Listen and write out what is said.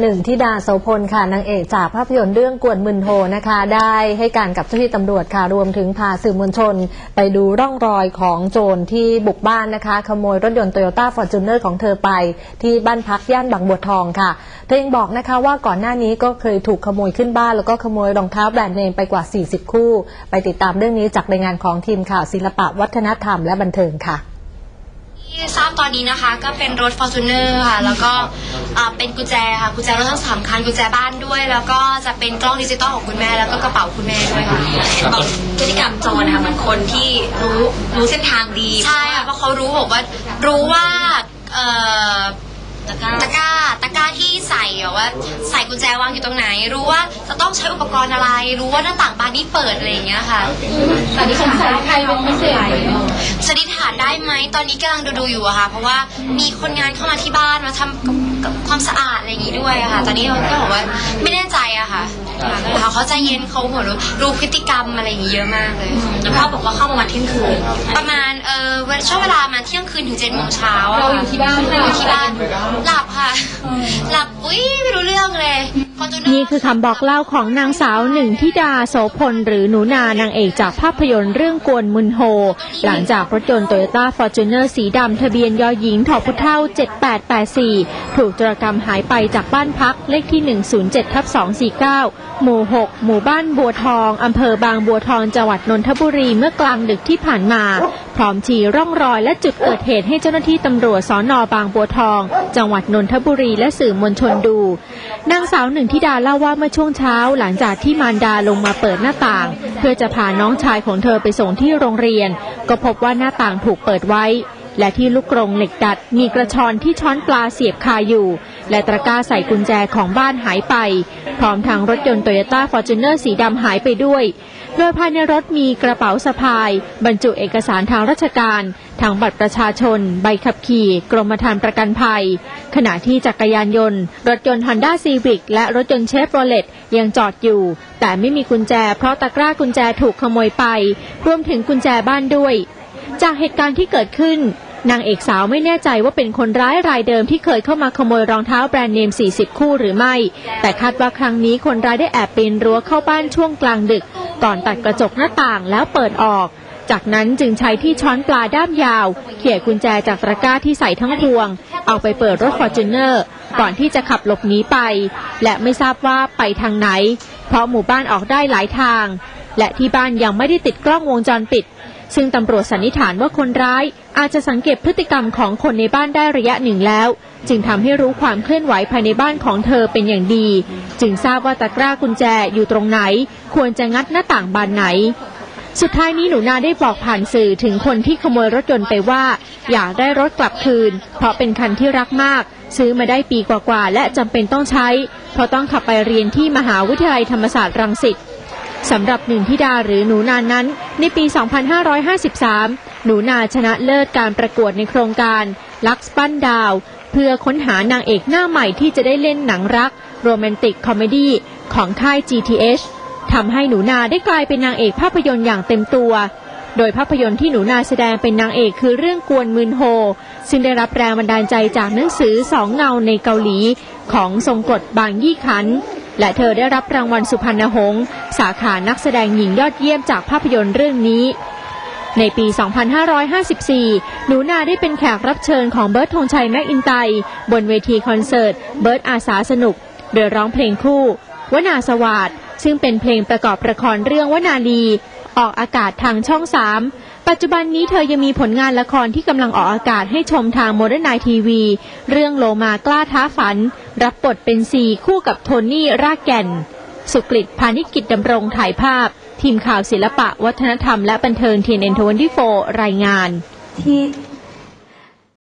หนึ่งทิดาโสพลค่ะนางเอกจากภาพยนตร์เรื่องกวนมึนโฮนะคะ ได้ให้การกับเจ้าหน้าที่ตำรวจค่ะรวมถึงพาสื่อมวลชน ไปดูร่องรอยของโจรที่บุกบ้านนะคะ ขโมยรถยนต์โตโยต้าฟอร์จูเนอร์ของเธอไป ที่บ้านพักย่านบางบัวทองค่ะ เธอยังบอกนะคะว่าก่อนหน้านี้ก็เคยถูกขโมยขึ้นบ้าน แล้วก็ขโมยรองเท้าแบรนด์เนมไปกว่า 40 คู่ ไปติดตามเรื่องนี้จากรายงานของทีมข่าวศิลปะวัฒนธรรมและบันเทิงค่ะ ที่ทราบตอนนี้นะคะ ก็เป็นรถ f o r t u n e r ค่ะ แล้วก็อ่าเป็นกุญแจค่ะกุญแจรถทั้งสามคันกุญแจบ้านด้วย แล้วก็จะเป็นกล้องดิจิตอลของคุณแม่แล้วก็กระเป๋าคุณแม่ด้วยค่ะ บอกพฤติกรรมโจรนะคะเหมือนคนที่รู้รู้เส้นทางดีใช่ค่ะเพราะเขารู้บอกว่ารู้ว่าเอ่อ ตะกร้า ตะกร้าตะกร้าที่ใส่แบบว่า ใส่กุญแจวางอยู่ตรงไหน รู้ว่าจะต้องใช้อุปกรณ์อะไร รู้ว่าหน้าต่างบานนี้เปิดอะไรอย่างเงี้ยค่ะสันนิษฐานได้ใครเป็นพิเศษสันนิษฐานได้ไหมตอนนี้กำลังดูดูๆอยู่อะค่ะ เพราะว่ามีคนงานเข้ามาที่บ้านมาทำกับกับความสะอาดอะไรอย่างงี้ด้วยอะค่ะ ตอนนี้เราก็บอกว่าไม่แน่ใจอะค่ะค่ะเขาใจเย็นเขาหัวรู้รู้พฤติกรรมอะไรอย่างงี้เยอะมากเลยแล้วพ่อบอกว่าเข้ามาวันเที่ยงคืน ประมาณเออช่วงเวลามาเที่ยงคืนถึงเจ็ดโมงเช้าอะเราอยู่ที่บ้านอยู่ที่บ้านหลับค่ะหลับ นี่คือคำบอกเล่าของนางสาวหนึ่งทิดาโสพลหรือหนูนานางเอกจากภาพยนตร์เรื่องกวนมุนโฮ หลังจากรถยนต์โตโยต้าฟอร์จูเนอร์สีดำทะเบียนยอหญิงถอพุเท่า 7884 ถูกจรกรรมหายไปจากบ้านพักเลขที่ 107ทับ249 หมู่ 6 หมู่บ้านบัวทองอำเภอบางบัวทองจังหวัดนนทบุรีเมื่อกลางดึกที่ผ่านมา พร้อมชี้ร่องรอยและจุดเกิดเหตุให้เจ้าหน้าที่ตำรวจสอนอบางบัวทอง จังหวัดนนทบุรีและสื่อมวลชนดู นางสาวหนึ่งทิดาเล่าว่าเมื่อช่วงเช้าหลังจากที่มารดาลงมาเปิดหน้าต่าง เพื่อจะพาน้องชายของเธอไปส่งที่โรงเรียน ก็พบว่าหน้าต่างถูกเปิดไว้ และที่ลูกกรงเหล็กดัดมีกระชอนที่ช้อนปลาเสียบคาอยู่ และตะกร้าใส่กุญแจของบ้านหายไป พร้อมทางรถยนต์โตโยต้าฟอร์จูเนอร์สีดำหายไปด้วย โดยภายในรถมีกระเป๋าสะพาย บรรจุเอกสารทางราชการทั้งบัตรประชาชน ใบขับขี่ กรมธรรม์ประกันภัย ขณะที่จักรยานยนต์ รถยนต์ Honda Civic และรถยนต์เชฟโรเลตยังจอดอยู่ แต่ไม่มีกุญแจ เพราะตะกร้ากุญแจถูกขโมยไป รวมถึงกุญแจบ้านด้วย จากเหตุการณ์ที่เกิดขึ้น นางเอกสาวไม่แน่ใจว่าเป็นคนร้ายรายเดิมที่เคยเข้ามาขโมยรองเท้าแบรนด์เนม 40 คู่หรือไม่ แต่คาดว่าครั้งนี้คนร้ายได้แอบปีนรั้วเข้าบ้านช่วงกลางดึก ก่อนตัดกระจกหน้าต่างแล้วเปิดออก จากนั้นจึงใช้ที่ช้อนปลาด้ามยาว เขี่ยกุญแจจากตะกร้าที่ใส่ทั้งพวง เอาไปเปิดรถฟอร์จูเนอร์ก่อนที่จะขับหลบหนีไป และไม่ทราบว่าไปทางไหน เพราะหมู่บ้านออกได้หลายทาง และที่บ้านยังไม่ได้ติดกล้องวงจรปิด ซึ่งตำรวจสันนิษฐานว่าคนร้ายอาจจะสังเกตพฤติกรรมของคนในบ้านได้ระยะหนึ่งแล้ว จึงทำให้รู้ความเคลื่อนไหวภายในบ้านของเธอเป็นอย่างดี จึงทราบว่าตะกร้ากุญแจอยู่ตรงไหน ควรจะงัดหน้าต่างบานไหนสุดท้ายนี้หนูนาได้บอกผ่านสื่อถึงคนที่ขโมยรถยนต์ไปว่า อยากได้รถกลับคืน เพราะเป็นคันที่รักมาก ซื้อมาได้ปีกว่าๆและจำเป็นต้องใช้ เพราะต้องขับไปเรียนที่มหาวิทยาลัยธรรมศาสตร์รังสิต สำหรับหนึ่งธิดาหรือหนูนานั้น ในปี 2553 หนูนาชนะเลิศการประกวดในโครงการ ลักซ์ปั้นดาว เพื่อค้นหานางเอกหน้าใหม่ที่จะได้เล่นหนังรัก โรแมนติกคอมเมดี้ของค่าย GTH ทำให้หนูนาได้กลายเป็นนางเอกภาพยนตร์อย่างเต็มตัว โดยภาพยนตร์ที่หนูนาแสดงเป็นนางเอกคือเรื่องกวนมืนโฮ ซึ่งได้รับแรงบันดาลใจจากหนังสือสองเงาในเกาหลี ของทรงกฎบางยี่ขัน และเธอได้รับรางวัลสุพรรณหงษ์สาขานักแสดงหญิงยอดเยี่ยมจากภาพยนตร์เรื่องนี้ ในปี 2554 หนูนาได้เป็นแขกรับเชิญของเบิร์ตธงชัยแม็กอินไต บนเวทีคอนเสิร์ต เบิร์ตอาสาสนุก โดยร้องเพลงคู่วนาสวาดซึ่งเป็นเพลงประกอบละครเรื่องวนาลีออกอากาศทางช่อง 3 ปัจจุบันนี้เธอยังมีผลงานละครที่กำลังออกอากาศให้ชมทางโมเดิร์นไนทีวี เรื่องโลมากล้าท้าฝัน รับบทเป็นซีคู่กับโทนี่รากแก่น สุกฤตพานิกิจดำรงถ่ายภาพ ทีมข่าวศิลปะ วัฒนธรรมและบันเทิงทีเอ็นทเวนตี้โฟรายงานที่